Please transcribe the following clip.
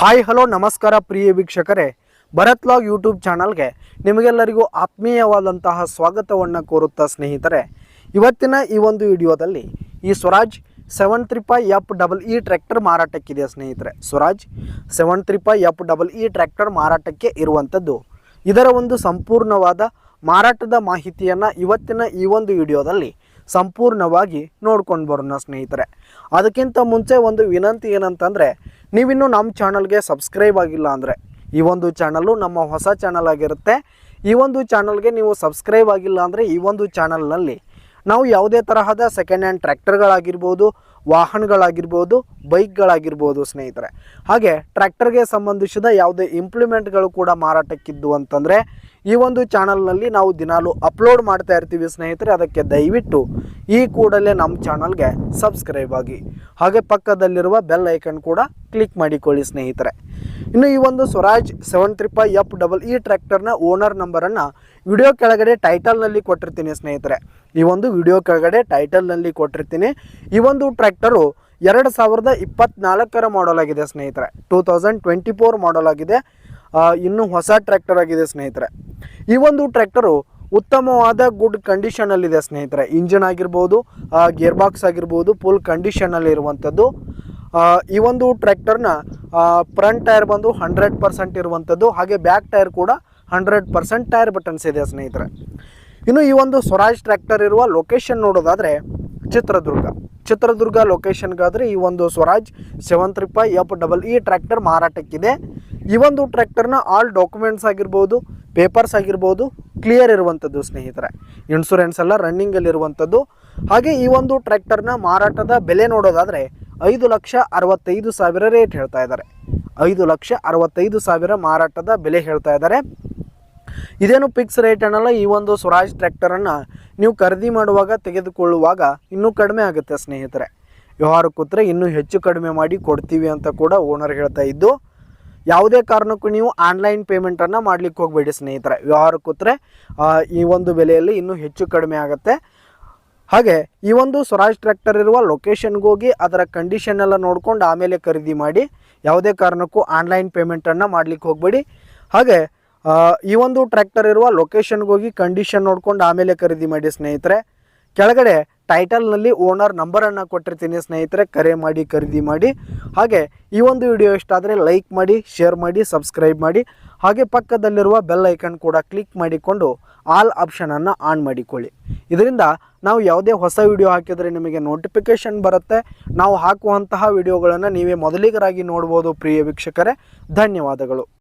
Hi hello ನಮಸ್ಕಾರ ಪ್ರಿಯ ವೀಕ್ಷಕರೇ. Bharat log YouTube ಚಾನಲ್ಗೆ ನಿಮಗೆಲ್ಲರಿಗೂ ಆತ್ಮೀಯವಾದಂತಹ ಸ್ವಾಗತವನ್ನು ಕೋರುತ್ತಾ ಸ್ನೇಹಿತರೆ. ಇವತ್ತಿನ ಈ ಒಂದು ವಿಡಿಯೋದಲ್ಲಿ ಈ Swaraj seven three five F double E tractor ಮಾರಾಟಕ್ಕಿದೆ ಸ್ನೇಹಿತರೆ. Swaraj seven three five F double E tractor ಮಾರಾಟಕ್ಕೆ ಇರುವಂಥದ್ದು ಇದರ ಒಂದು ಸಂಪೂರ್ಣವಾದ ಮಾರಾಟದ ಮಾಹಿತಿಯನ್ನು ಇವತ್ತಿನ ಈ ಒಂದು ವಿಡಿಯೋದಲ್ಲಿ ಸಂಪೂರ್ಣವಾಗಿ ನೋಡ್ಕೊಂಡು ಬರೋಣ ಸ್ನೇಹಿತರೆ. ಅದಕ್ಕಿಂತ ಮುಂಚೆ ಒಂದು ವಿನಂತಿ ಏನಂತಂದರೆ ನೀವಿನ್ನೂ ನಮ್ಮ ಚಾನಲ್ಗೆ ಸಬ್ಸ್ಕ್ರೈಬ್ ಆಗಿಲ್ಲ ಅಂದರೆ ಈ ಒಂದು ಚಾನಲ್ಲು ನಮ್ಮ ಹೊಸ ಚಾನಲ್ ಆಗಿರುತ್ತೆ. ಈ ಒಂದು ಚಾನಲ್ಗೆ ನೀವು ಸಬ್ಸ್ಕ್ರೈಬ್ ಆಗಿಲ್ಲ ಅಂದರೆ ಈ ಒಂದು ಚಾನಲ್ನಲ್ಲಿ ನಾವು ಯಾವುದೇ ತರಹದ ಸೆಕೆಂಡ್ ಹ್ಯಾಂಡ್ ಟ್ರ್ಯಾಕ್ಟರ್ಗಳಾಗಿರ್ಬೋದು ವಾಹನಗಳಾಗಿರ್ಬೋದು, ಬೈಕ್ಗಳಾಗಿರ್ಬೋದು ಸ್ನೇಹಿತರೆ. ಹಾಗೆ ಟ್ರ್ಯಾಕ್ಟರ್ಗೆ ಸಂಬಂಧಿಸಿದ ಯಾವುದೇ ಇಂಪ್ಲಿಮೆಂಟ್ಗಳು ಕೂಡ ಮಾರಾಟಕ್ಕಿದ್ದು ಅಂತಂದರೆ, ಈ ಒಂದು ಚಾನಲ್ನಲ್ಲಿ ನಾವು ದಿನಾಲು ಅಪ್ಲೋಡ್ ಮಾಡ್ತಾ ಇರ್ತೀವಿ ಸ್ನೇಹಿತರೆ. ಅದಕ್ಕೆ ದಯವಿಟ್ಟು ಈ ಕೂಡಲೇ ನಮ್ಮ ಚಾನಲ್ಗೆ ಸಬ್ಸ್ಕ್ರೈಬ್ ಆಗಿ. ಹಾಗೆ ಪಕ್ಕದಲ್ಲಿರುವ ಬೆಲ್ ಐಕನ್ ಕೂಡ ಕ್ಲಿಕ್ ಮಾಡಿಕೊಳ್ಳಿ ಸ್ನೇಹಿತರೆ. ಇನ್ನು ಈ ಒಂದು Swaraj seven three F double E ಟ್ರ್ಯಾಕ್ಟರ್ನ ಓನರ್ ನಂಬರನ್ನು ವಿಡಿಯೋ ಕೆಳಗಡೆ ಟೈಟಲ್ನಲ್ಲಿ ಕೊಟ್ಟಿರ್ತೀನಿ ಸ್ನೇಹಿತರೆ. ಈ ಒಂದು ವಿಡಿಯೋ ಕೆಳಗಡೆ ಟೈಟಲ್ನಲ್ಲಿ ಕೊಟ್ಟಿರ್ತೀನಿ. ಈ ಒಂದು ಟ್ರ್ಯಾಕ್ಟರು ಎರಡು ಸಾವಿರದ ಇಪ್ಪತ್ನಾಲ್ಕರ ಮಾಡಲ್ ಆಗಿದೆ ಸ್ನೇಹಿತರೆ. Two thousand twenty four model ಆಗಿದೆ ಇನ್ನು ಹೊಸ ಟ್ರ್ಯಾಕ್ಟರ್ ಆಗಿದೆ ಸ್ನೇಹಿತರೆ. ಈ ಒಂದು ಟ್ರ್ಯಾಕ್ಟರು ಉತ್ತಮವಾದ ಗುಡ್ ಕಂಡೀಷನಲ್ಲಿದೆ ಸ್ನೇಹಿತರೆ. ಇಂಜಿನ್ ಆಗಿರ್ಬೋದು ಗೇರ್ ಬಾಕ್ಸ್ ಆಗಿರ್ಬೋದು ಫುಲ್ ಕಂಡೀಷನಲ್ಲಿ ಇರುವಂಥದ್ದು ಈ ಒಂದು ಟ್ರ್ಯಾಕ್ಟರ್ನ ಫ್ರಂಟ್ ಟೈರ್ ಬಂದು ಹಂಡ್ರೆಡ್ ಪರ್ಸೆಂಟ್ ಇರುವಂಥದ್ದು ಹಾಗೆ ಬ್ಯಾಕ್ ಟೈರ್ ಕೂಡ ಹಂಡ್ರೆಡ್ ಪರ್ಸೆಂಟ್ ಟೈರ್ ಬಟನ್ಸ್ ಇದೆ ಸ್ನೇಹಿತರೆ. ಇನ್ನು ಈ ಒಂದು ಸ್ವರಾಜ್ ಟ್ರ್ಯಾಕ್ಟರ್ ಇರುವ ಲೊಕೇಶನ್ ನೋಡೋದಾದರೆ ಚಿತ್ರದುರ್ಗ. ಚಿತ್ರದುರ್ಗ ಲೊಕೇಶನ್ಗಾದರೆ ಈ ಒಂದು Swaraj seven five F double E tractor ಮಾರಾಟಕ್ಕಿದೆ. ಈ ಒಂದು ಟ್ರ್ಯಾಕ್ಟರ್ನ ಆಲ್ ಡಾಕ್ಯುಮೆಂಟ್ಸ್ ಆಗಿರ್ಬೋದು, ಪೇಪರ್ಸ್ ಆಗಿರ್ಬೋದು, ಕ್ಲಿಯರ್ ಇರುವಂಥದ್ದು ಸ್ನೇಹಿತರೆ. ಇನ್ಶೂರೆನ್ಸ್ ಎಲ್ಲ ರನ್ನಿಂಗಲ್ಲಿ ಇರುವಂಥದ್ದು ಹಾಗೆ ಈ ಒಂದು ಟ್ರ್ಯಾಕ್ಟರ್ನ ಮಾರಾಟದ ಬೆಲೆ ನೋಡೋದಾದರೆ ಐದು ಲಕ್ಷ ಅರವತ್ತೈದು ಸಾವಿರ ರೇಟ್ ಹೇಳ್ತಾ ಇದ್ದಾರೆ. ಐದು ಲಕ್ಷ ಅರವತ್ತೈದು ಸಾವಿರ ಮಾರಾಟದ ಬೆಲೆ ಹೇಳ್ತಾ ಇದ್ದಾರೆ. ಇದೇನು ಫಿಕ್ಸ್ ರೇಟ್ ಅನ್ನಲ್ಲ, ಈ ಒಂದು ಸ್ವರಾಜ್ ಟ್ರ್ಯಾಕ್ಟರನ್ನು ನೀವು ಖರೀದಿ ಮಾಡುವಾಗ ತೆಗೆದುಕೊಳ್ಳುವಾಗ ಇನ್ನೂ ಕಡಿಮೆ ಆಗುತ್ತೆ ಸ್ನೇಹಿತರೆ. ವ್ಯವಹಾರ ಕೂತ್ರೆ ಇನ್ನೂ ಹೆಚ್ಚು ಕಡಿಮೆ ಮಾಡಿ ಕೊಡ್ತೀವಿ ಅಂತ ಕೂಡ ಓನರ್ ಹೇಳ್ತಾ ಇದ್ದು, ಯಾವುದೇ ಕಾರಣಕ್ಕೂ ನೀವು ಆನ್ಲೈನ್ ಪೇಮೆಂಟನ್ನು ಮಾಡ್ಲಿಕ್ಕೆ ಹೋಗಬೇಡಿ ಸ್ನೇಹಿತರೆ. ವ್ಯವಹಾರ ಕೂತ್ರೆ ಈ ಒಂದು ಬೆಲೆಯಲ್ಲಿ ಇನ್ನೂ ಹೆಚ್ಚು ಕಡಿಮೆ ಆಗುತ್ತೆ. ಹಾಗೆ ಈ ಒಂದು ಸ್ವರಾಜ್ ಟ್ರ್ಯಾಕ್ಟರ್ ಇರುವ ಲೊಕೇಶನ್ಗೆ ಹೋಗಿ ಅದರ ಕಂಡೀಷನ್ ಎಲ್ಲ ನೋಡ್ಕೊಂಡು ಆಮೇಲೆ ಖರೀದಿ ಮಾಡಿ ಯಾವುದೇ ಕಾರಣಕ್ಕೂ ಆನ್ಲೈನ್ ಪೇಮೆಂಟನ್ನು ಮಾಡ್ಲಿಕ್ಕೆ ಹೋಗಬೇಡಿ. ಹಾಗೆ ಈ ಒಂದು ಟ್ರ್ಯಾಕ್ಟರ್ ಇರುವ ಲೊಕೇಶನ್ಗೆ ಹೋಗಿ ಕಂಡೀಷನ್ ನೋಡ್ಕೊಂಡು ಆಮೇಲೆ ಖರೀದಿ ಮಾಡಿ ಸ್ನೇಹಿತರೆ. ಕೆಳಗಡೆ ಟೈಟಲ್ನಲ್ಲಿ ಓನರ್ ನಂಬರನ್ನು ಕೊಟ್ಟಿರ್ತೀನಿ ಸ್ನೇಹಿತರೆ, ಕರೆ ಮಾಡಿ, ಖರೀದಿ ಮಾಡಿ. ಹಾಗೆ, ಈ ಒಂದು ವಿಡಿಯೋ ಇಷ್ಟ ಆದರೆ ಲೈಕ್ ಮಾಡಿ ಶೇರ್ ಮಾಡಿ ಸಬ್ಸ್ಕ್ರೈಬ್ ಮಾಡಿ. ಹಾಗೆ ಪಕ್ಕದಲ್ಲಿರುವ ಬೆಲ್ ಐಕನ್ ಕೂಡ ಕ್ಲಿಕ್ ಮಾಡಿಕೊಂಡು ಆಲ್ ಆಪ್ಷನನ್ನು ಆನ್ ಮಾಡಿಕೊಳ್ಳಿ. ಇದರಿಂದ ನಾವು ಯಾವುದೇ ಹೊಸ ವಿಡಿಯೋ ಹಾಕಿದರೆ ನಿಮಗೆ ನೋಟಿಫಿಕೇಷನ್ ಬರುತ್ತೆ. ನಾವು ಹಾಕುವಂತಹ ವಿಡಿಯೋಗಳನ್ನು ನೀವೇ ಮೊದಲಿಗರಾಗಿ ನೋಡ್ಬೋದು, ಪ್ರಿಯ ವೀಕ್ಷಕರೇ. ಧನ್ಯವಾದಗಳು.